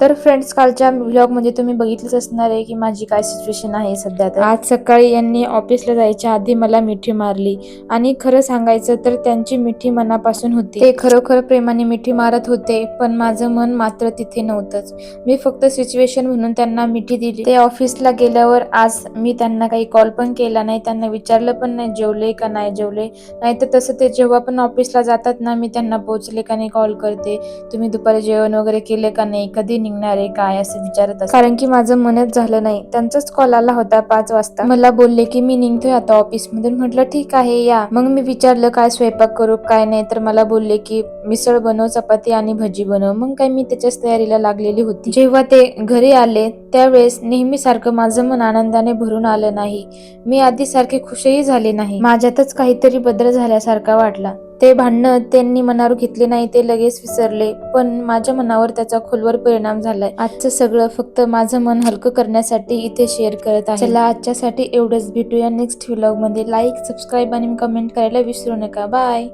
तर फ्रेंड्स कालच्या व्लॉगमध्ये तुम्ही बघितलंच असणार आहे की माझी काय सिच्युएशन आहे सध्या तर. आज सकाळी यांनी ऑफिसला जायच्या आधी मला मिठी मारली. आणि खरं सांगायचं तर त्यांची मिठी मनापासून होती. ते खरोखर प्रेमाने मिठी मारत होते पण माझं मन मात्र तिथे नव्हतंच. मी फक्त सिच्युएशन म्हणून त्यांना मिठी दिली. ते ऑफिसला गेल्यावर आज मी त्यांना काही कॉल पण केला नाही. त्यांना विचारलं पण नाही जेवले का नाही जेवले? नाही तर तसं ते जेव्हा पण ऑफिसला जातात ना मी त्यांना पोहोचले का नाही कॉल करते? तुम्ही दुपारी जेवण वगैरे केले का नाही? कधी निघणार आहे काय असं विचारत कारण की माझं मनच झालं नाही. त्यांचाच कॉल आला होता पाच वाजता. मला बोलले की मी निघतोय आता ऑफिस मधून म्हटलं ठीक आहे या. मग मी विचारलं काय स्वयंपाक करू काय नाही? तर मला बोलले की मिसळ बनव चपाती आणि भजी बनव. मग काय मी त्याच्याच तयारीला लागलेली होती. जेव्हा ते घरी आले त्यावेळेस नेहमीसारखं माझं मन आनंदाने भरून आलं नाही. मी आधी सारखे खुशही झाले नाही. माझ्यातच काहीतरी बदल झाल्यासारखा वाटला. ते भांडणं त्यांनी मनावर घेतले नाही ते लगेच विसरले. पण माझ्या मनावर त्याचा खोलवर परिणाम झालाय. आजचं सगळं फक्त माझं मन हलकं करण्यासाठी इथे शेअर करत आहे. चला आजच्यासाठी एवढंच. भेटूया नेक्स्ट व्लॉगमध्ये. लाईक सबस्क्राईब आणि कमेंट करायला विसरू नका. बाय